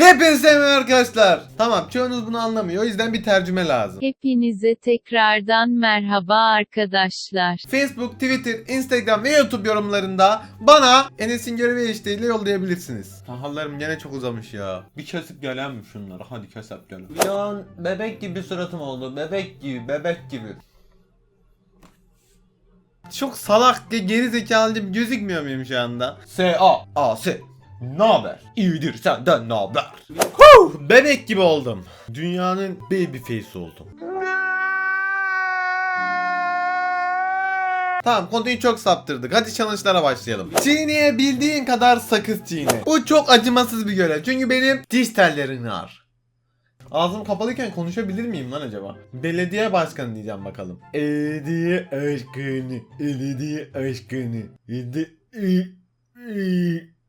Hepinize merhaba arkadaşlar. Tamam çoğunuz bunu anlamıyor o yüzden bir tercüme lazım. Hepinize tekrardan merhaba arkadaşlar. Facebook, Twitter, Instagram ve YouTube yorumlarında bana Enes'in görevi eşliğiyle yollayabilirsiniz. Sahallarım gene çok uzamış ya. Bir kesip gelen mi şunları? Hadi kesip gelen. Bir an bebek gibi suratım oldu. Bebek gibi, bebek gibi. Çok salak ve geri zekalı gibi gözükmüyor muyum şu anda? S A A S. Ne haber? İyidir senden ne haber? Bebek gibi oldum. Dünyanın baby face oldum. Tamam konuyu çok saptırdık. Hadi challenge'lara başlayalım. Çiğneyebildiğin kadar sakız çiğne. Bu çok acımasız bir görev. Çünkü benim diş tellerim var. Ağzım kapalıyken konuşabilir miyim lan acaba? Belediye başkanı diyeceğim bakalım. Belediye aşkını, belediye aşkını. Ede- i- i- e- be- i-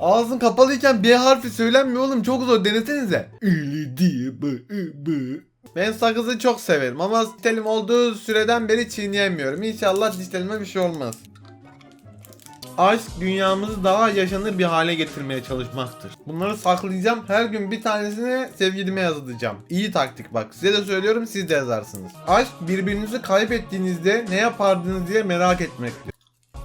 Ağzın kapalıyken B harfi söylenmiyor oğlum çok zor denesenize. B- ben sakızı çok severim ama dişlerim olduğu süreden beri çiğneyemiyorum. İnşallah dişlerime bir şey olmaz. Aşk dünyamızı daha yaşanır bir hale getirmeye çalışmaktır. Bunları saklayacağım. Her gün bir tanesini sevgilime yazacağım. İyi taktik bak. Size de söylüyorum siz de yazarsınız. Aşk birbirinizi kaybettiğinizde ne yapardınız diye merak etmektir.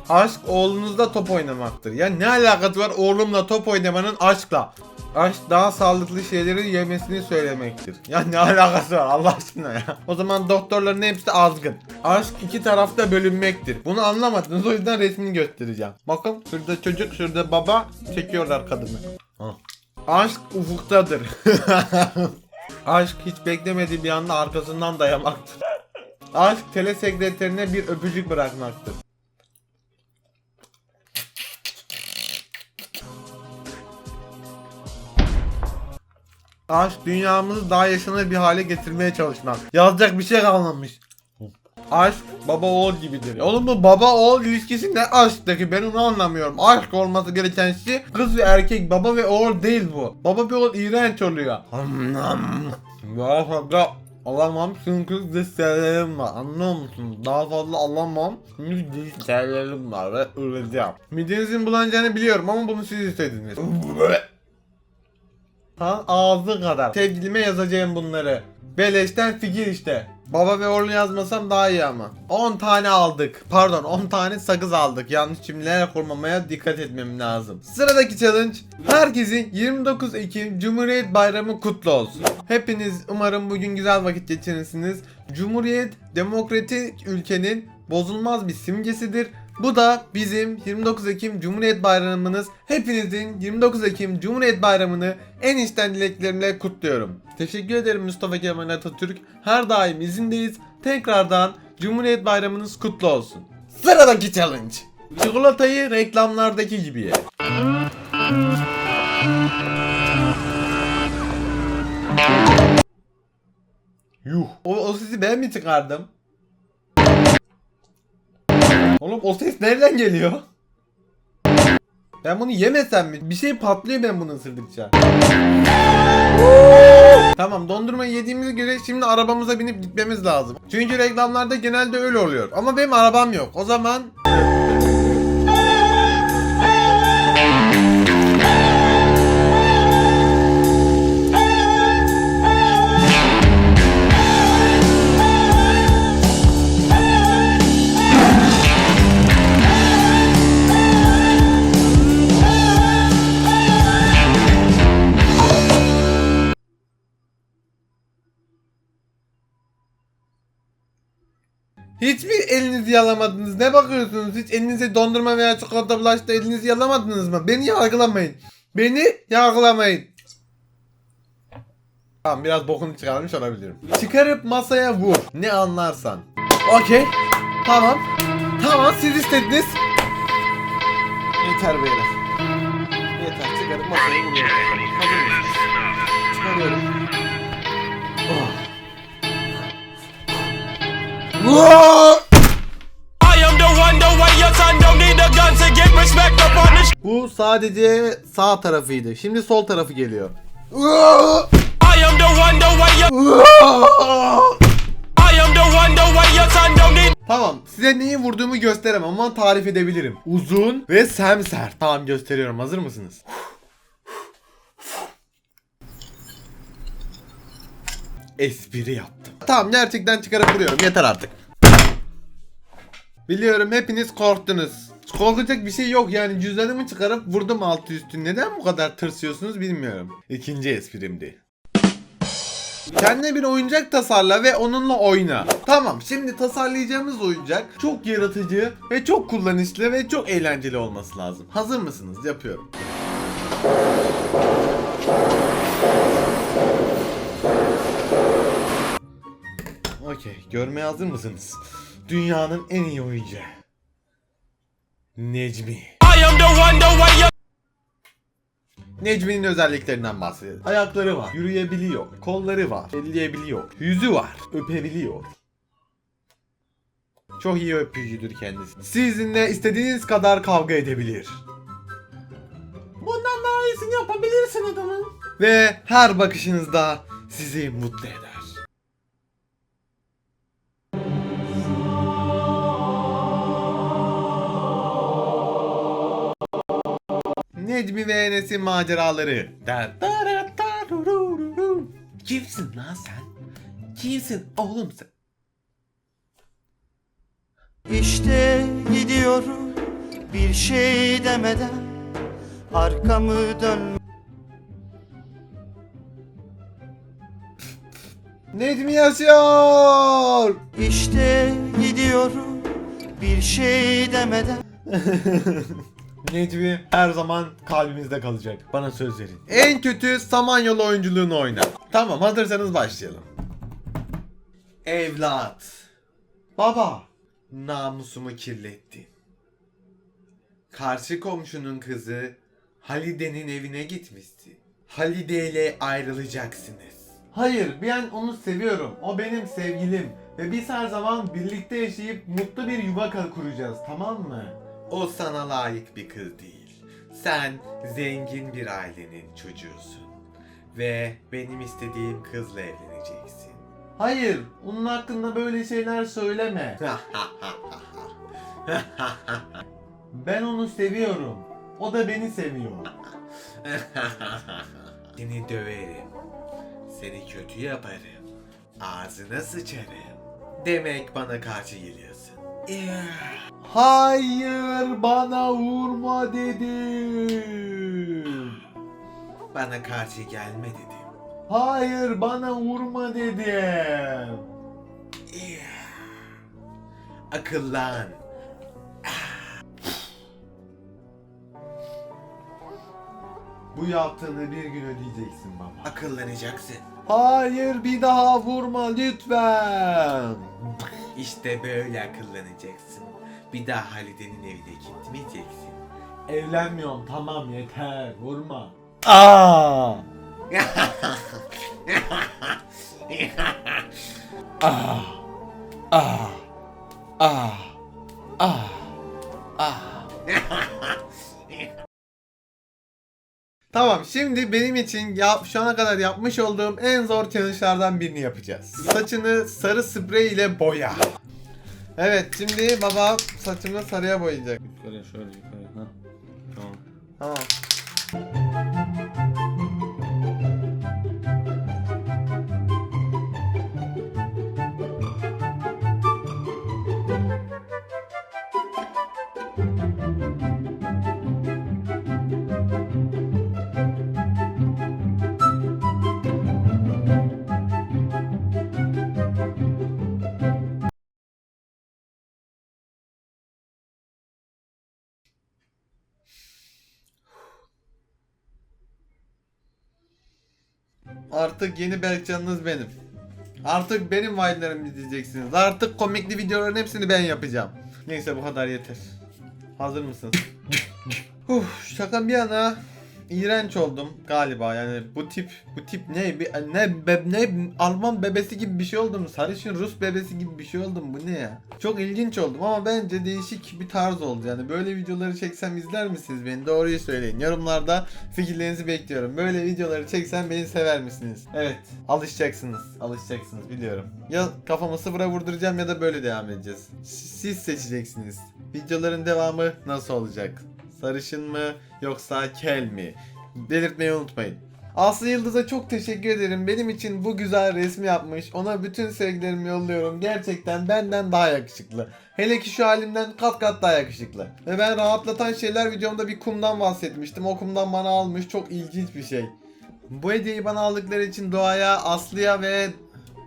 Aşk oğlunuzla top oynamaktır. Ya ne alakası var oğlumla top oynamanın aşkla? Aşk daha sağlıklı şeyleri yemesini söylemektir. Ya ne alakası var Allah aşkına ya. O zaman doktorların hepsi azgın. Aşk iki tarafta bölünmektir. Bunu anlamadınız o yüzden resmini göstereceğim. Bakın şurada çocuk şurada baba çekiyorlar kadını. Ah. Aşk ufuktadır. Aşk hiç beklemediği bir anda arkasından dayamaktır. Aşk telesekreterine bir öpücük bırakmaktır. Aşk dünyamızı daha yaşanır bir hale getirmeye çalışmak. Yazacak bir şey kalmamış. Aşk baba oğul gibidir. Oğlum bu baba oğul ilişkisi ne aşktaki ben onu anlamıyorum. Aşk olması gereken şey kız ve erkek baba ve oğul değil bu. Baba ve oğul iğrenç oluyor. Daha fazla alamam çünkü dişlerim var anlıyor musun? Daha fazla alamam çünkü dişlerim var ve öleceğim. Midenizin bulanacağını biliyorum ama bunu siz istediniz. Ha ağzı kadar. Sevgilime yazacağım bunları. Beleşten fikir işte. Baba ve oğlu yazmasam daha iyi ama. 10 tane aldık. Pardon 10 tane sakız aldık. Yanlış cümleler kurmamaya dikkat etmem lazım. Sıradaki challenge. Herkesin 29 Ekim Cumhuriyet Bayramı kutlu olsun. Hepiniz umarım bugün güzel vakit geçirirsiniz. Cumhuriyet demokratik ülkenin bozulmaz bir simgesidir. Bu da bizim 29 Ekim Cumhuriyet Bayramımız. Hepinizin 29 Ekim Cumhuriyet Bayramını en içten dileklerimle kutluyorum. Teşekkür ederim Mustafa Kemal Atatürk. Her daim izindeyiz. Tekrardan Cumhuriyet Bayramınız kutlu olsun. Sıradaki challenge. Çikolatayı reklamlardaki gibi ye. Yuh. O, o sesi ben mi çıkardım? Oğlum o ses nereden geliyor? Ben bunu yemesem mi? Bir şey patlıyor ben bunu ısırdıkça. tamam dondurmayı yediğimize göre şimdi arabamıza binip gitmemiz lazım. Çünkü reklamlarda genelde öyle oluyor. Ama benim arabam yok. O zaman... Hiçbir elinizi yalamadınız. Ne bakıyorsunuz? Hiç elinize dondurma veya çikolata bulaştı elinizi yalamadınız mı? Beni yargılamayın. Beni yargılamayın. Tamam biraz bokunu çıkarmış olabilirim. Çıkarıp masaya vur. Ne anlarsan. Okey. Tamam. Tamam siz istediniz. Yeter beyler. Yeter çıkarıp masaya vuruyorum. Hazır mısınız? Çıkarıyorum. Bu sadece sağ tarafıydı. Şimdi sol tarafı geliyor. Tamam size neyi vurduğumu gösteremem ama tarif edebilirim. Uzun ve semsert. Tamam gösteriyorum hazır mısınız? Espri yaptım. Tamam gerçekten çıkarıp vuruyorum yeter artık. Biliyorum hepiniz korktunuz. Korkacak bir şey yok yani cüzdanımı çıkarıp vurdum altı üstü. Neden bu kadar tırsıyorsunuz bilmiyorum. İkinci esprimdi. Kendine bir oyuncak tasarla ve onunla oyna. Tamam şimdi tasarlayacağımız oyuncak çok yaratıcı ve çok kullanışlı ve çok eğlenceli olması lazım. Hazır mısınız? Yapıyorum. Okey, görmeye hazır mısınız? Dünyanın en iyi oyuncağı. Necmi. Necmi'nin özelliklerinden bahsedelim. Ayakları var, yürüyebiliyor, kolları var, elleyebiliyor, yüzü var, öpebiliyor. Çok iyi öpücüdür kendisi. Sizinle istediğiniz kadar kavga edebilir. Bundan daha iyisini yapabilirsin adamın. Ve her bakışınızda sizi mutlu eder. Necmi ve Enes'in maceraları. Kimsin lan sen? Kimsin oğlum sen? İşte gidiyorum bir şey demeden arkamı dön Necmi yaşıyor. İşte gidiyorum bir şey demeden Necmi her zaman kalbimizde kalacak. Bana söz verin. En kötü Samanyolu oyunculuğunu oyna. Tamam hazırsanız başlayalım. Evlat. Baba. Namusumu kirlettin. Karşı komşunun kızı Halide'nin evine gitmişti. Halide ile ayrılacaksınız. Hayır ben onu seviyorum. O benim sevgilim. Ve biz her zaman birlikte yaşayıp mutlu bir yuva kuracağız tamam mı? O sana layık bir kız değil. Sen zengin bir ailenin çocuğusun. Ve benim istediğim kızla evleneceksin. Hayır, onun hakkında böyle şeyler söyleme. ben onu seviyorum. O da beni seviyor. Seni döverim. Seni kötü yaparım. Ağzına sıçarım. Demek bana karşı geliyorsun. Hayır bana vurma dedim. Bana karşı gelme dedim. Hayır bana vurma dedim. Akıllan. Bu yaptığını bir gün ödeyeceksin baba. Akıllanacaksın. Hayır bir daha vurma lütfen. İşte böyle akıllanacaksın. Bir daha Halide'nin evine gitmeyeceksin. Evlenmiyorum tamam yeter vurma. Aa! ah! Ah! Ah! Ah! Ah! Tamam şimdi benim için yap, şu ana kadar yapmış olduğum en zor challenge'lardan birini yapacağız. Saçını sarı sprey ile boya. Evet şimdi baba saçımı sarıya boyayacak. Yukarı şöyle yukarı. Ha. Tamam. Tamam. Artık yeni Berkcan'ınız benim. Artık benim vine'larımı izleyeceksiniz. Artık komikli videoların hepsini ben yapacağım. Neyse bu kadar yeter. Hazır mısınız? Uf, şaka bir yana iğrenç oldum galiba. Yani bu tip bu tip ne bir ne be, ne Alman bebesi gibi bir şey oldum sarışın Rus bebesi gibi bir şey oldum. Bu ne ya? Çok ilginç oldum ama bence değişik bir tarz oldu. Yani böyle videoları çeksem izler misiniz beni? Doğruyu söyleyin. Yorumlarda fikirlerinizi bekliyorum. Böyle videoları çeksem beni sever misiniz? Evet. Alışacaksınız. Alışacaksınız biliyorum. Ya kafamı sıfıra vurduracağım ya da böyle devam edeceğiz. Siz seçeceksiniz. Videoların devamı nasıl olacak Sarışın mı yoksa kel mi? Belirtmeyi unutmayın. Aslı Yıldız'a çok teşekkür ederim. Benim için bu güzel resmi yapmış. Ona bütün sevgilerimi yolluyorum. Gerçekten benden daha yakışıklı. Hele ki şu halimden kat kat daha yakışıklı. Ve ben rahatlatan şeyler videomda bir kumdan bahsetmiştim. O kumdan bana almış. Çok ilginç bir şey. Bu hediyeyi bana aldıkları için Doğa'ya, Aslı'ya ve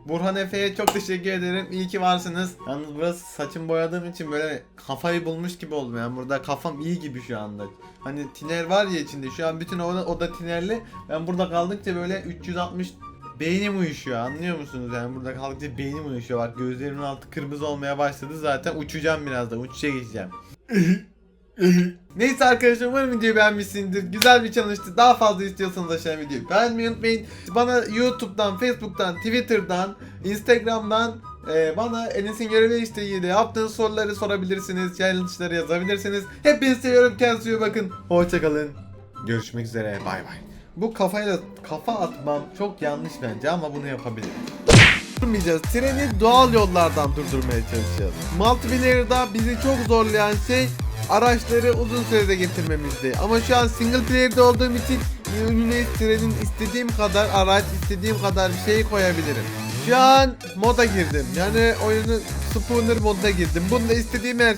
Burhan Efe'ye çok teşekkür ederim. İyi ki varsınız. Yalnız burası saçım boyadığım için böyle kafayı bulmuş gibi oldum. Yani burada kafam iyi gibi şu anda. Hani tiner var ya içinde. Şu an bütün oda, oda tinerli. Ben burada kaldıkça böyle 360 beynim uyuşuyor. Anlıyor musunuz? Yani burada kaldıkça beynim uyuşuyor. Bak gözlerimin altı kırmızı olmaya başladı zaten. Uçacağım birazdan. Uçuşa geçeceğim. Neyse arkadaşlar umarım videoyu beğenmişsinizdir. Güzel bir challenge'tı. Daha fazla istiyorsanız aşağıya videoyu beğenmeyi unutmayın. Bana YouTube'dan, Facebook'tan, Twitter'dan, Instagram'dan e, bana Enes'in görevi isteğiyle yaptığınız soruları sorabilirsiniz. Challenge'ları yazabilirsiniz. Hepinizi seviyorum. Kendinize iyi bakın. Hoşçakalın. Görüşmek üzere. Bay bay. Bu kafayla kafa atmam çok yanlış bence ama bunu yapabilirim. Durmayacağız. Treni doğal yollardan durdurmaya çalışacağız. Multiplayer'da bizi çok zorlayan şey araçları uzun sürede getirmemizdi. Ama şu an single player'de olduğum için önüne trenin istediğim kadar araç, istediğim kadar şey koyabilirim. Şu an moda girdim. Yani oyunun spooner moduna girdim. Bunda istediğim her